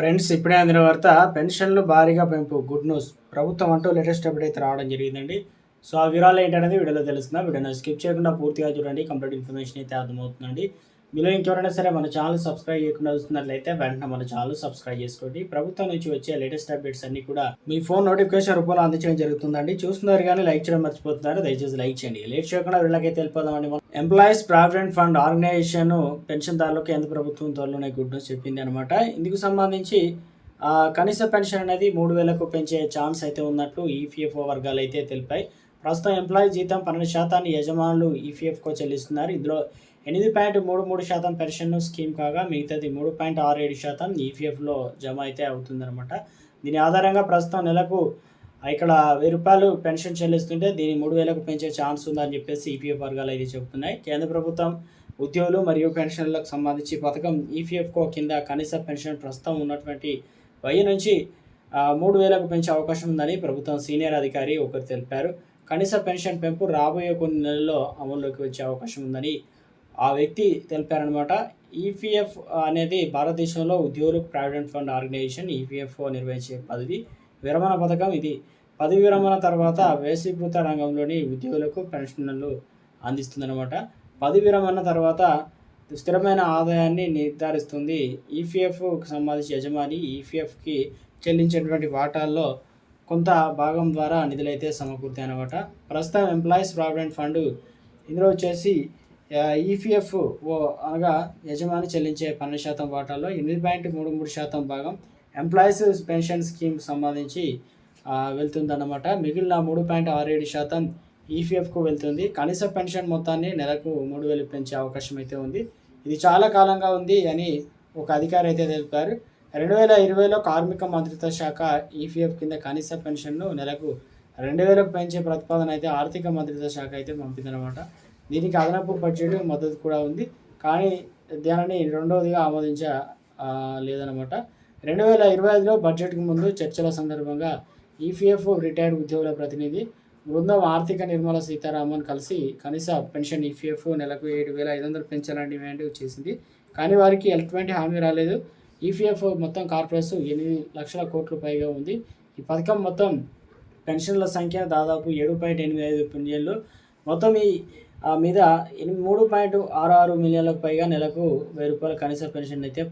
Friends ఇప్పుడే అందిన వార్త పెన్షన్లు భారీగా పెంపు. Good news. ప్రభుత్వం అంటూ లేటెస్ట్ అప్డేట్ అయితే రావడం జరిగిందండి. సో ఆ వివరాలు ఏంటనేది వీడియోలో తెలుసుకుందాం. వీడియోని స్కిప్ చేయకుండా పూర్తిగా చూడండి. కంప్లీట్ ఇన్ఫర్మేషన్ అయితే అర్థమవుతుందండి. మీలో ఇంకెవరైనా సరే మన ఛానల్ సబ్స్క్రైబ్ చేయకుండా వస్తున్నట్లయితే వెంటనే మన ఛానల్ సబ్స్క్రైబ్ చేసుకోండి. ప్రభుత్వం నుంచి వచ్చే లేటెస్ట్ అప్డేట్స్ అన్ని కూడా మీ ఫోన్ నోటిఫికేషన్ రూపంలో అందించడం జరుగుతుందండి. చూస్తున్నారు కానీ లైక్ చేయడం మర్చిపోతున్నారు. దయచేసి లైక్ చేయండి. లేట్ చేయకుండా వీళ్ళకైతే వెళ్ళిపోదామండి. మనం ఎంప్లాయీస్ ప్రావిడెంట్ ఫండ్ ఆర్గనైజేషన్ పెన్షన్దారులకు కేంద్ర ప్రభుత్వం త్వరలోనే గుడ్ న్యూస్ చెప్పింది అనమాట ఇందుకు సంబంధించి కనీస పెన్షన్ అనేది మూడు వేలకు పెంచే ఛాన్స్ అయితే ఉన్నట్లు ఈపీఎఫ్ఓ వర్గాలు అయితే తెలిపాయి. ప్రస్తుతం ఎంప్లాయీ జీతం పన్నెండు శాతాన్ని యజమానులు ఈపీఎఫ్కో చెల్లిస్తున్నారు. ఇందులో ఎనిమిది పాయింట్ మూడు మూడు శాతం పెన్షన్ స్కీమ్ కాగా మిగతాది మూడు పాయింట్ ఆరు ఏడు శాతం ఈపీఎఫ్లో జమ అయితే అవుతుందన్నమాట. దీని ఆధారంగా ప్రస్తుతం నెలకు ఇక్కడ వెయ్యి రూపాయలు పెన్షన్ చెల్లిస్తుంటే దీన్ని మూడు వేలకు పెంచే ఛాన్స్ ఉందని చెప్పేసి ఈపీఎఫ్ వర్గాలు అయితే చెబుతున్నాయి. కేంద్ర ప్రభుత్వం ఉద్యోగులు మరియు పెన్షన్లకు సంబంధించి పథకం ఈపీఎఫ్కో కింద కనీస పెన్షన్ ప్రస్తుతం ఉన్నటువంటి వెయ్యి నుంచి మూడు వేలకు పెంచే అవకాశం ఉందని ప్రభుత్వం సీనియర్ అధికారి ఒకరు తెలిపారు. కనీస పెన్షన్ పెంపు రాబోయే కొన్ని నెలల్లో అమల్లోకి వచ్చే అవకాశం ఉందని ఆ వ్యక్తి తెలిపారనమాట ఈపీఎఫ్ అనేది భారతదేశంలో ఉద్యోగులకు ప్రావిడెంట్ ఫండ్ ఆర్గనైజేషన్ ఈపీఎఫ్ఓ నిర్వహించే పదవి విరమణ పథకం ఇది. పదవి విరమణ తర్వాత వేసీకృత రంగంలోని ఉద్యోగులకు పెన్షన్లు అందిస్తుందన్నమాట. పదవి విరమణ తర్వాత స్థిరమైన ఆదాయాన్ని నిర్ధారిస్తుంది ఈపీఎఫ్కి సంబంధించి యజమాని. ఈపీఎఫ్కి చెల్లించేటువంటి వాటాల్లో కొంత భాగం ద్వారా నిధులైతే సమకూరుతాయి అనమాట ప్రస్తుతం ఎంప్లాయీస్ ప్రావిడెంట్ ఫండ్ ఇందులో వచ్చేసి ఈపీఎఫ్ ఓ అనగా యజమాని చెల్లించే పన్నెండు శాతం వాటాల్లో ఎనిమిది పాయింట్ మూడు మూడు శాతం భాగం ఎంప్లాయీస్ పెన్షన్ స్కీమ్ సంబంధించి వెళ్తుందన్నమాట. మిగిలిన మూడు పాయింట్ ఆరు ఏడు శాతం ఈపీఎఫ్కు వెళ్తుంది. కనీస పెన్షన్ మొత్తాన్ని నెలకు మూడు వేలు పెంచే అవకాశం అయితే ఉంది. ఇది చాలా కాలంగా ఉంది అని ఒక అధికారి అయితే తెలిపారు. రెండు వేల ఇరవైలో కార్మిక మంత్రిత్వ శాఖ ఈపీఎఫ్ కింద కనీస పెన్షన్ను నెలకు రెండు వేలకు పెంచే ప్రతిపాదన అయితే ఆర్థిక మంత్రిత్వ శాఖ అయితే పంపిందనమాట దీనికి అదనపు బడ్జెట్ మద్దతు కూడా ఉంది. కానీ దానిని రెండవదిగా ఆమోదించ లేదనమాట రెండు వేల ఇరవై ఐదులో బడ్జెట్కి ముందు చర్చల సందర్భంగా ఈపీఎఫ్ రిటైర్డ్ ఉద్యోగుల ప్రతినిధి బృందం ఆర్థిక నిర్మల సీతారామన్ కలిసి కనీస పెన్షన్ ఈపీఎఫ్ నెలకు ఏడు వేల ఐదు వందలు పెంచాలని డిమాండ్ చేసింది. కానీ వారికి ఎటువంటి హామీ రాలేదు. ఈపీఎఫ్ మొత్తం కార్పొరేట్స్ ఎనిమిది లక్షల కోట్లు పైగా ఉంది. ఈ పథకం మొత్తం పెన్షన్ల సంఖ్య దాదాపు ఏడు పాయింట్ ఎనిమిది ఐదు మిలియన్లు మొత్తం ఈ మీద మూడు పాయింట్ ఆరు ఆరు మిలియన్లకు పైగా నెలకు వెయ్యి రూపాయల కనీస పెన్షన్ అయితే